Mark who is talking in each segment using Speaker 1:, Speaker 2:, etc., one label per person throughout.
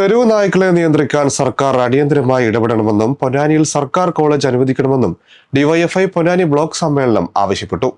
Speaker 1: തെരുവ് നായ്ക്കളെ നിയന്ത്രിക്കാൻ സർക്കാർ അടിയന്തരമായി ഇടപെടണമെന്നും പൊന്നാനിയിൽ സർക്കാർ കോളേജ് അനുവദിക്കണമെന്നും ഡിവൈഎഫ്ഐ പൊന്നാനി ബ്ലോക്ക് സമ്മേളനം ആവശ്യപ്പെട്ടു.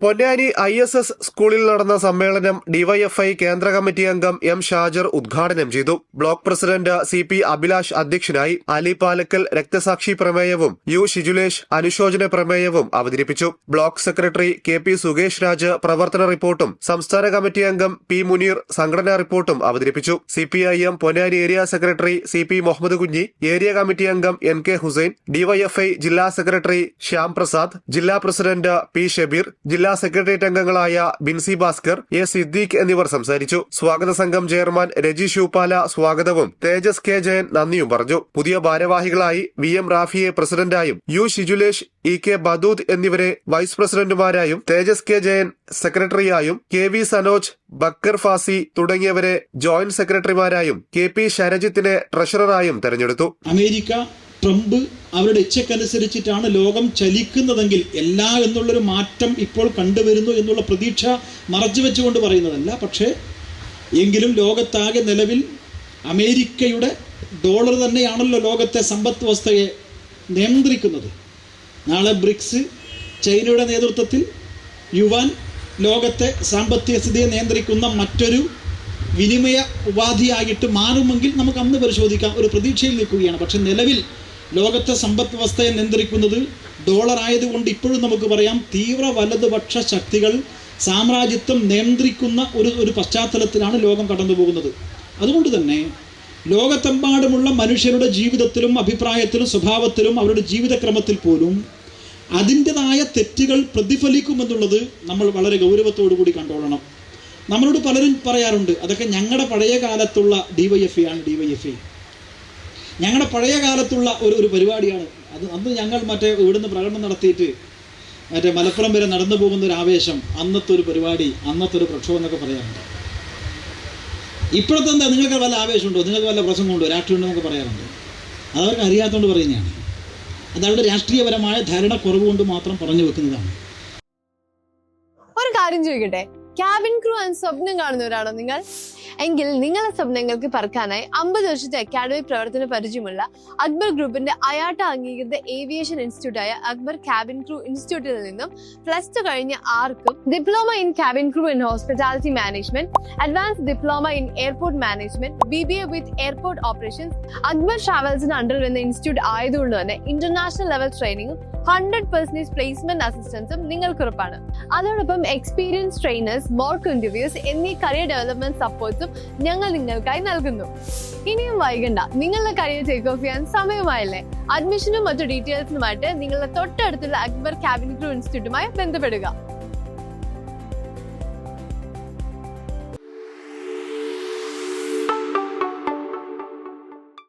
Speaker 1: പൊന്നാനി ഐ എസ് എസ് സ്കൂളിൽ നടന്ന സമ്മേളനം ഡിവൈഎഫ്ഐ കേന്ദ്ര കമ്മിറ്റി അംഗം എം ഷാജർ ഉദ്ഘാടനം ചെയ്തു. Block president C P Abhilash അധ്യക്ഷനായി അലി പാലക്കൽ രക്തസാക്ഷി പ്രമേയവും യു ഷിജുലേഷ് അനുശോചന പ്രമേയവും അവതരിപ്പിച്ചു. Block secretary K P Sukesh Raj പ്രവർത്തന റിപ്പോർട്ടും സംസ്ഥാന കമ്മിറ്റി അംഗം പി മുനീർ സംഘടനാ റിപ്പോർട്ടും അവതരിപ്പിച്ചു. C P I M Ponnani area secretary C P Muhammad Kunhi area committee അംഗം എൻ കെ ഹുസൈൻ ഡിവൈഎഫ്ഐ ജില്ലാ സെക്രട്ടറി ശ്യാം പ്രസാദ് ജില്ലാ പ്രസിഡന്റ് പി ഷബീർ ജില്ലാ സെക്രട്ടേറിയറ്റ് അംഗങ്ങളായ ബിൻസി ഭാസ്കർ എ സിദ്ദീഖ് എന്നിവർ സംസാരിച്ചു. സ്വാഗത സംഘം ചെയർമാൻ രജി ശൂപാല സ്വാഗതവും. തേജസ് കെ ജയൻ നന്ദിയും പറഞ്ഞു. പുതിയ ഭാരവാഹികളായി വി എം റാഫിയെ പ്രസിഡന്റായും U Shijulesh E K Badood എന്നിവരെ വൈസ് പ്രസിഡന്റുമാരായും തേജസ് കെ ജയൻ സെക്രട്ടറിയായും കെ വി സനോജ് ബക്കർ ഫാസി തുടങ്ങിയവരെ ജോയിന്റ് സെക്രട്ടറിമാരായും കെ പി ശരജിത്തിനെ ട്രഷററായും തെരഞ്ഞെടുത്തു.
Speaker 2: അമേരിക്ക ട്രംപ് അവരുടെ ഇച്ഛക്കനുസരിച്ചിട്ടാണ് ലോകം ചലിക്കുന്നതെങ്കിൽ എല്ലാ എന്നുള്ളൊരു മാറ്റം ഇപ്പോൾ കണ്ടുവരുന്നു എന്നുള്ള പ്രതീക്ഷ മറച്ചു വെച്ചുകൊണ്ട് പറയുന്നതല്ല. പക്ഷേ എങ്കിലും ലോകത്താകെ നിലവിൽ അമേരിക്കയുടെ ഡോളർ തന്നെയാണല്ലോ ലോകത്തെ സമ്പദ് വ്യവസ്ഥയെ നിയന്ത്രിക്കുന്നത്. നാളെ ബ്രിക്സ് ചൈനയുടെ നേതൃത്വത്തിൽ യുവാൻ ലോകത്തെ സാമ്പത്തിക സ്ഥിതിയെ നിയന്ത്രിക്കുന്ന മറ്റൊരു വിനിമയ ഉപാധിയായിട്ട് മാറുമെങ്കിൽ നമുക്ക് അന്ന് പരിശോധിക്കാം. ഒരു പ്രതീക്ഷയിൽ നിൽക്കുകയാണ്. പക്ഷെ നിലവിൽ ലോകത്തെ സമ്പദ് വ്യവസ്ഥയെ നിയന്ത്രിക്കുന്നത് ഡോളർ ആയതുകൊണ്ട് ഇപ്പോഴും നമുക്ക് പറയാം തീവ്ര വലതുപക്ഷ ശക്തികൾ സാമ്രാജ്യത്വം നിയന്ത്രിക്കുന്ന ഒരു ഒരു പശ്ചാത്തലത്തിലാണ് ലോകം കടന്നു പോകുന്നത് അതുകൊണ്ട് തന്നെ ലോകത്തെമ്പാടുമുള്ള മനുഷ്യരുടെ ജീവിതത്തിലും അഭിപ്രായത്തിലും സ്വഭാവത്തിലും അവരുടെ ജീവിതക്രമത്തിൽ പോലും അതിന്റെതായ തെറ്റുകൾ പ്രതിഫലിക്കുമെന്നുള്ളത് നമ്മൾ വളരെ ഗൗരവത്തോടു കൂടി കണ്ടോളണം. നമ്മളോട് പലരും പറയാറുണ്ട് അതൊക്കെ ഞങ്ങളുടെ പഴയ കാലത്തുള്ള ഡി വൈ എഫ് ഐ ആണ് ഡി വൈ എഫ് ഞങ്ങളുടെ പഴയ കാലത്തുള്ള ഒരു ഒരു പരിപാടിയാണ്. അത് അന്ന് ഞങ്ങൾ മറ്റേ ഇവിടുന്ന് പ്രകടനം നടത്തിയിട്ട് മറ്റേ മലപ്പുറം വരെ നടന്നു പോകുന്ന ഒരു ആവേശം അന്നത്തെ ഒരു പരിപാടി അന്നത്തെ ഒരു പ്രക്ഷോഭം എന്നൊക്കെ പറയാറുണ്ട്. ഇപ്പോഴത്തെ എന്താ? നിങ്ങൾക്ക് വല്ല ആവേശമുണ്ടോ? നിങ്ങൾക്ക് വല്ല പ്രസംഗമുണ്ടോ? രാഷ്ട്രീയമുണ്ടോ എന്നൊക്കെ പറയാറുണ്ട്. അതവർക്ക് അറിയാത്തതുകൊണ്ട് പറയുന്നതാണ്. അത് അവരുടെ രാഷ്ട്രീയപരമായ ധാരണ കുറവ് കൊണ്ട് മാത്രം പറഞ്ഞു വെക്കുന്നതാണ്.
Speaker 3: ഒരു കാര്യം ചോദിക്കട്ടെ? ക്യാബിൻ ക്രൂ ആൻഡ് സ്വപ്നം കാണുന്നവരാണോ നിങ്ങൾ? എങ്കിൽ നിങ്ങളുടെ സ്വപ്നങ്ങൾക്ക് പറക്കാനായി അമ്പത് വർഷത്തെ അക്കാദമി പ്രവർത്തന പരിചയമുള്ള അക്ബർ ഗ്രൂപ്പിന്റെ അയാട്ട അംഗീകൃത ഏവിയേഷൻ ഇൻസ്റ്റിറ്റ്യൂട്ടായ അക്ബർ ക്യാബിൻ ക്രൂ ഇൻസ്റ്റിറ്റ്യൂട്ടിൽ നിന്നും പ്ലസ് ടു കഴിഞ്ഞ ആർക്കും diploma in cabin crew in hospitality management advance diploma in airport management B B A with airport operations Akbar ട്രാവൽസിന് under വരുന്ന ഇൻസ്റ്റിറ്റ്യൂട്ട് ആയതുകൊണ്ട് തന്നെ ഇന്റർനാഷണൽ ലെവൽ ട്രെയിനിങ്ങും ഹൺഡ്രഡ് പെർസെന്റേജ് പ്ലേസ്മെന്റ് അസിസ്റ്റൻസും നിങ്ങൾക്ക് ഉറപ്പാണ് അതോടൊപ്പം എക്സ്പീരിയൻസ് ട്രെയിനേഴ്സ് മോർക്ക് ഇന്റർവ്യൂസ് എന്നീ കരിയർ ഡെവലപ്മെന്റ് സപ്പോർട്ട്സും ഞങ്ങൾ നിങ്ങൾക്കായി നൽകുന്നു. ഇനിയും വൈകണ്ട. നിങ്ങളുടെ കരിയർ ടേക്ക് ഓഫ് ചെയ്യാൻ സമയമായല്ലേ? അഡ്മിഷനും മറ്റു ഡീറ്റെയിൽസിനുമായിട്ട് നിങ്ങളുടെ തൊട്ടടുത്തുള്ള അക്ബർ കാബിനറ്റ് ഇൻസ്റ്റിറ്റ്യൂട്ടുമായി ബന്ധപ്പെടുക.